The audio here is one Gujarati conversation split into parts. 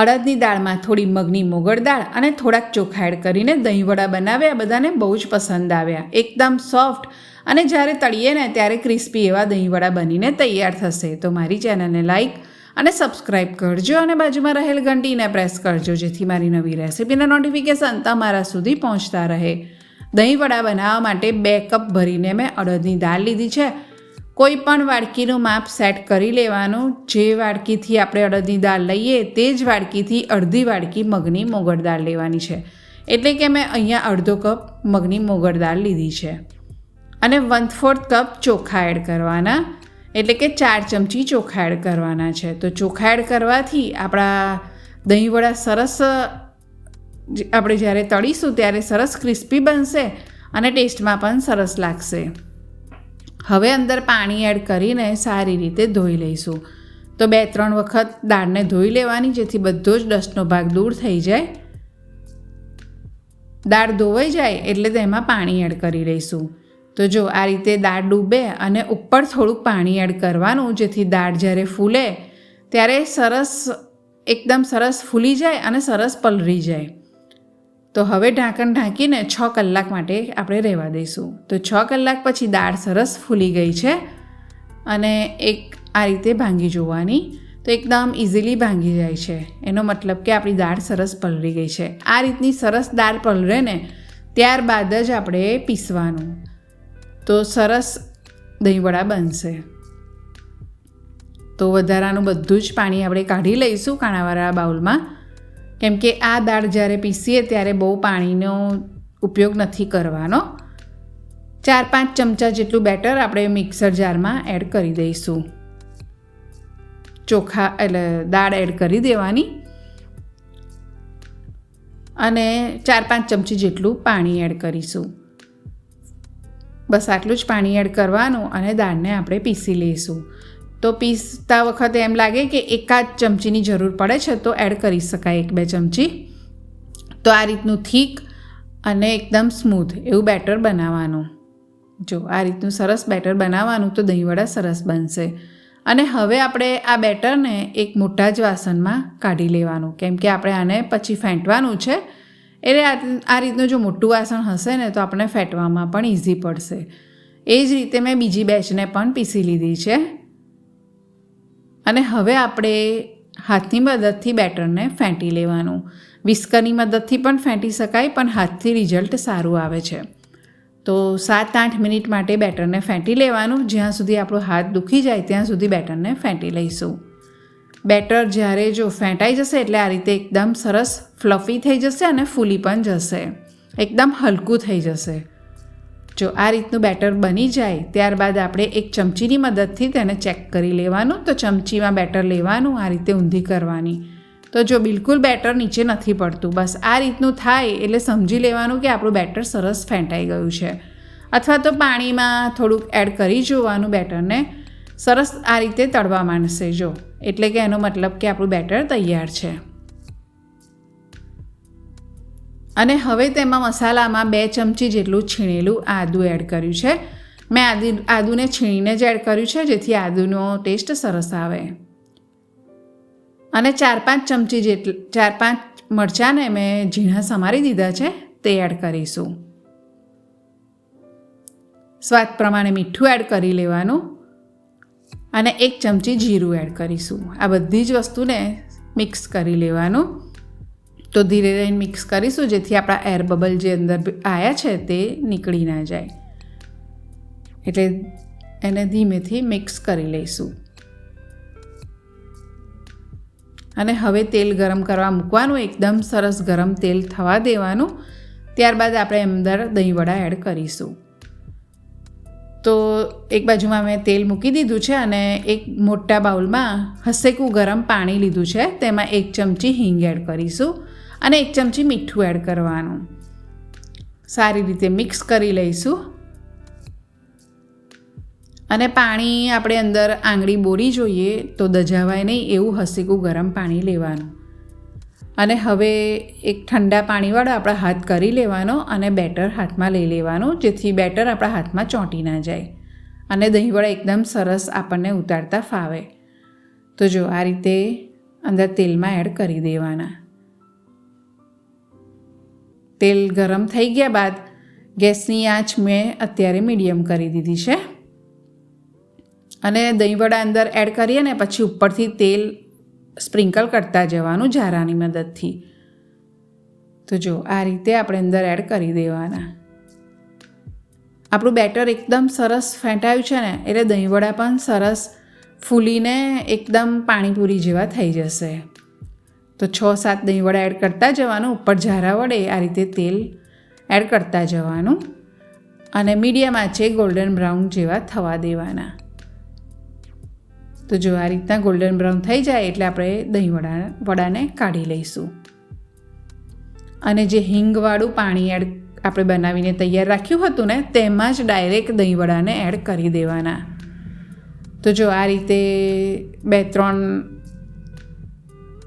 અડદની દાળમાં થોડી મગની મોગળ દાળ અને થોડાક ચોખા એડ કરીને દહીંવડા બનાવ્યા, બધાને બહુ જ પસંદ આવ્યા. એકદમ સોફ્ટ. અને જ્યારે તળીએ ને ત્યારે ક્રિસ્પી એવા દહીંવડા બનીને તૈયાર થશે. તો મારી ચેનલને લાઇક અને સબસ્ક્રાઇબ કરજો અને બાજુમાં રહેલ ઘંટીને પ્રેસ કરજો, જેથી મારી નવી રેસિપીના નોટિફિકેશન તમારા સુધી પહોંચતા રહે. દહીંવડા બનાવવા માટે બે કપ ભરીને મેં અડદની દાળ લીધી છે. કોઈ પણ વાડકીનું માપ સેટ કરી લેવાનું. જે વાડકીથી આપણે અડદની દાળ લઈએ, તે જ વાડકીથી અડધી વાડકી મગની મોગળ દાળ લેવાની છે. એટલે કે મેં અહીંયા અડધો કપ મગની મોગળ દાળ લીધી છે. અને વન ફોર્થ કપ ચોખા એડ કરવાના. એટલે કે ચાર ચમચી ચોખા એડ કરવાના છે. તો ચોખા એડ કરવાથી આપણા દહીંવડા સરસ આપણે જ્યારે તળીશું ત્યારે સરસ ક્રિસ્પી બનશે અને ટેસ્ટમાં પણ સરસ લાગશે. હવે અંદર પાણી એડ કરીને સારી રીતે ધોઈ લઈશું. તો બે ત્રણ વખત દાળને ધોઈ લેવાની, જેથી બધો જ ડસ્ટનો ભાગ દૂર થઈ જાય. દાળ ધોવાઈ જાય એટલે તેમાં પાણી એડ કરી લઈશું. તો જો આ રીતે દાળ ડૂબે અને ઉપર થોડુંક પાણી એડ કરવાનું, જેથી દાળ જ્યારે ફૂલે, ત્યારે સરસ, એકદમ સરસ ફૂલી જાય અને સરસ પલળી જાય. તો હવે ઢાંકણ ઢાંકીને છ કલાક માટે આપણે રહેવા દઈશું. તો છ કલાક પછી દાળ સરસ ફૂલી ગઈ છે અને એક આ રીતે ભાંગી જોવાની. તો એકદમ ઇઝીલી ભાંગી જાય છે. એનો મતલબ કે આપણી દાળ સરસ પલળી ગઈ છે. આ રીતની સરસ દાળ પલળે ને ત્યારબાદ જ આપણે પીસવાનું. તો સરસ દહીંવડા બનશે. તો વધારાનું બધું જ પાણી આપણે કાઢી લઈશું કાણાવાળા બાઉલમાં. કેમ કે આ દાળ જ્યારે પીસીએ ત્યારે બહુ પાણીનો ઉપયોગ નથી કરવાનો. ચાર પાંચ ચમચા જેટલું બેટર આપણે મિક્સર જારમાં એડ કરી દઈશું. ચોખા એટલે દાળ એડ કરી દેવાની. અને ચાર પાંચ ચમચી જેટલું પાણી એડ કરીશું. બસ આટલું જ પાણી એડ કરવાનું અને દાળને આપણે પીસી લઈશું. તો પીસતા વખતે એમ લાગે કે એકાદ ચમચીની જરૂર પડે છે, તો એડ કરી શકાય એક બે ચમચી. તો આ રીતનું થીક અને એકદમ સ્મૂથ એવું બેટર બનાવવાનું. જો આ રીતનું સરસ બેટર બનાવવાનું, તો દહીંવડા સરસ બનશે. અને હવે આપણે આ બેટરને એક મોટા જ વાસણમાં કાઢી લેવાનું. કેમ કે આપણે આને પછી ફેંટવાનું છે. એટલે આ રીતનું જો મોટું વાસણ હશે ને, તો આપણે ફેંટવામાં પણ ઇઝી પડશે. એ જ રીતે મેં બીજી બેચને પણ પીસી લીધી છે. અને હવે આપણે હાથની મદદથી બેટરને ફેંટી લેવાનું. વિસ્કરની મદદથી પણ ફેંટી શકાય, પણ હાથથી રિઝલ્ટ સારું આવે છે. તો સાત આઠ મિનિટ માટે બેટરને ફેંટી લેવાનું. જ્યાં સુધી આપણો હાથ દુખી જાય, ત્યાં સુધી બેટરને ફેંટી લઈશું. બેટર જ્યારે જો ફેંટાઈ જશે, એટલે આ રીતે એકદમ સરસ ફ્લફી થઈ જશે અને ફૂલી પણ જશે. એકદમ હલકું થઈ જશે. જો આ રીતનું બેટર બની જાય, ત્યારબાદ આપણે એક ચમચીની મદદથી તેને ચેક કરી લેવાનું. તો ચમચીમાં બેટર લેવાનું, આ રીતે ઊંધી કરવાની. તો જો બિલકુલ બેટર નીચે નથી પડતું, બસ આ રીતનું થાય એટલે સમજી લેવાનું કે આપણું બેટર સરસ ફેંટાઈ ગયું છે. અથવા તો પાણીમાં થોડુંક એડ કરી જોવાનું બેટરને. સરસ આ રીતે તળવા માંડશે જો. એટલે કે એનો મતલબ કે આપણું બેટર તૈયાર છે. અને હવે તેમાં મસાલામાં બે ચમચી જેટલું છીણેલું આદું એડ કર્યું છે. મેં આદુ, આદુને છીણીને જ એડ કર્યું છે, જેથી આદુનો ટેસ્ટ સરસ આવે. અને ચાર પાંચ ચમચી જેટલી ચાર પાંચ મરચાંને મેં ઝીણા સમારી દીધા છે, તે એડ કરીશું. સ્વાદ પ્રમાણે મીઠું એડ કરી લેવાનું. અને એક ચમચી જીરું એડ કરીશું. આ બધી જ વસ્તુને મિક્સ કરી લેવાનું. તો ધીરે રહીને મિક્સ કરીશું, જેથી આપણા એર બબલ જે અંદર આવ્યા છે તે નીકળી ના જાય. એટલે એને ધીમેથી મિક્સ કરી લઈશું. અને હવે તેલ ગરમ કરવા મૂકવાનું, એકદમ સરસ ગરમ તેલ થવા દેવાનું. ત્યારબાદ આપણે અંદર દહીંવડા એડ કરીશું. તો એક બાજુમાં મેં તેલ મૂકી દીધું છે અને એક મોટા બાઉલમાં હસેકું ગરમ પાણી લીધું છે, તેમાં એક ચમચી હિંગ એડ કરીશું. અને એક ચમચી મીઠું એડ કરવાનું. સારી રીતે મિક્સ કરી લઈશું. અને પાણી આપણે અંદર આંગળી બોરી જોઈએ તો દજાવાય નહીં, એવું હસીકું ગરમ પાણી લેવાનું. અને હવે એક ઠંડા પાણીવાળો આપણા હાથ કરી લેવાનો અને બેટર હાથમાં લઈ લેવાનું, જેથી બેટર આપણા હાથમાં ચોંટી ના જાય. અને દહીંવડા એકદમ સરસ આપણને ઉતારતા ફાવે. તો જો આ રીતે અંદર તેલમાં એડ કરી દેવાના. તેલ ગરમ થઈ ગયા બાદ ગેસની આંચ મેં અત્યારે મીડિયમ કરી દીધી છે. અને દહીંવડા અંદર એડ કરીએ ને પછી ઉપરથી તેલ સ્પ્રિંકલ કરતા જવાનું ઝારાની મદદથી. તો જો, આ રીતે આપણે અંદર એડ કરી દેવાના. આપણું બેટર એકદમ સરસ ફેંટાયું છે ને, એટલે દહીંવડા પણ સરસ ફૂલીને એકદમ પાણીપુરી જેવા થઈ જશે. તો છ, સાત દહીંવડા એડ કરતા જવાનું, ઉપર ઝારા વડે આ રીતે તેલ એડ કરતા જવાનું. અને મીડિયમ આંચે ગોલ્ડન બ્રાઉન જેવા થવા દેવાના. તો જો આ રીતના ગોલ્ડન બ્રાઉન થઈ જાય એટલે આપણે દહીંવડા વડાને કાઢી લઈશું. અને જે હિંગવાળું પાણી એડ આપણે બનાવીને તૈયાર રાખ્યું હતું ને, તેમાં જ ડાયરેક્ટ દહીંવડાને એડ કરી દેવાના. તો જો આ રીતે બે, ત્રણ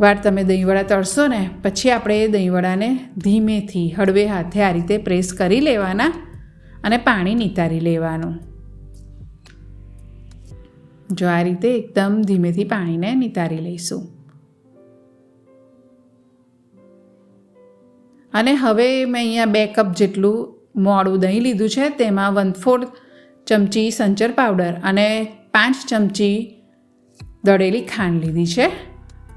વાર તમે દહીંવડા તળશો ને, પછી આપણે એ દહીંવડાને ધીમેથી, હળવે હાથે આ રીતે પ્રેસ કરી લેવાના અને પાણી નિતારી લેવાનું. જો આ રીતે એકદમ ધીમેથી પાણીને નિતારી લઈશું. અને હવે મેં અહીંયા બે કપ જેટલું મોડું દહીં લીધું છે, તેમાં વન ફોર્થ ચમચી સંચર પાવડર અને પાંચ ચમચી દળેલી ખાંડ લીધી છે.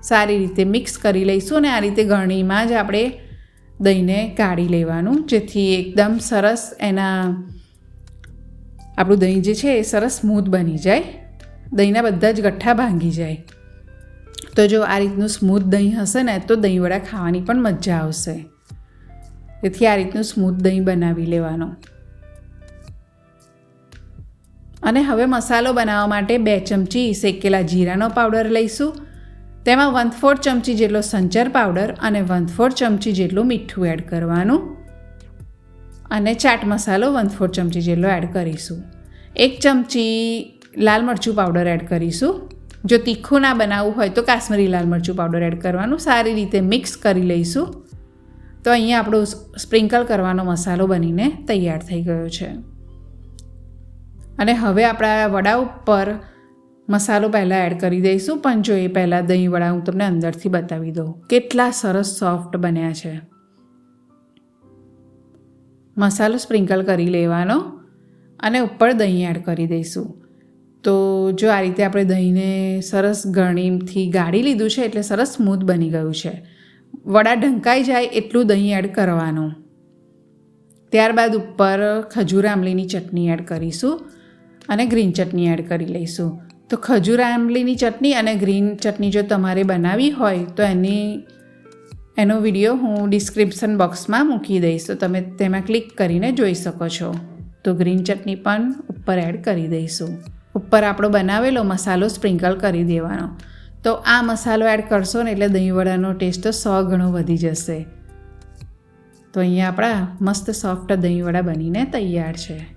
સારી રીતે મિક્સ કરી લઈશું અને આ રીતે ઘણીમાં જ આપણે દહીંને કાઢી લેવાનું, જેથી એકદમ સરસ એના આપણું દહીં જે છે એ સરસ સ્મૂથ બની જાય. દહીંના બધા જ ગઠ્ઠા ભાંગી જાય. તો જો આ રીતનું સ્મૂથ દહીં હશે ને, તો દહીંવડા ખાવાની પણ મજા આવશે. તેથી આ રીતનું સ્મૂથ દહીં બનાવી લેવાનો. અને હવે મસાલો બનાવવા માટે બે ચમચી શેકેલા જીરાનો પાવડર લઈશું. તેમાં વન ફોર્થ ચમચી જેટલો સંચર પાવડર અને વન ફોર્થ ચમચી જેટલું મીઠું એડ કરવાનું. અને ચાટ મસાલો વન ફોર્થ ચમચી જેટલો એડ કરીશું. એક ચમચી લાલ મરચું પાવડર એડ કરીશું. જો તીખું ના બનાવવું હોય તો કાશ્મીરી લાલ મરચું પાવડર એડ કરવાનું. સારી રીતે મિક્સ કરી લઈશું. તો અહીંયા આપણો સ્પ્રિંકલ કરવાનો મસાલો બનીને તૈયાર થઈ ગયો છે. અને હવે આપણા વડા ઉપર મસાલો પહેલાં એડ કરી દઈશું, પણ જો એ પહેલાં દહીં વડા હું તમને અંદરથી બતાવી દઉં. કેટલા સરસ સોફ્ટ બન્યા છે. મસાલો સ્પ્રિંકલ કરી લેવાનો અને ઉપર દહીં એડ કરી દઈશું. તો જો આ રીતે આપણે દહીંને સરસ ગરણીથી ગાળી લીધું છે, એટલે સરસ સ્મૂથ બની ગયું છે. વડા ઢંકાઈ જાય એટલું દહીં એડ કરવાનું. ત્યારબાદ ઉપર ખજૂર આંબલીની ચટણી એડ કરીશું અને ગ્રીન ચટણી એડ કરી લઈશું. તો ખજૂર આંબલીની ચટણી અને ગ્રીન ચટણી જો તમારે બનાવી હોય, તો એની, એનો વીડિયો હું ડિસ્ક્રિપ્શન બોક્સમાં મૂકી દઈશ. તો તમે તેમાં ક્લિક કરીને જોઈ શકો છો. તો ગ્રીન ચટણી પણ ઉપર એડ કરી દઈશું. ઉપર આપણો બનાવેલો મસાલો સ્પ્રિંકલ કરી દેવાનો. તો આ મસાલો એડ કરશો ને એટલે દહીંવડાનો ટેસ્ટ તો સો ગણો વધી જશે. તો અહીંયા આપણા મસ્ત સોફ્ટ દહીંવડા બનીને તૈયાર છે.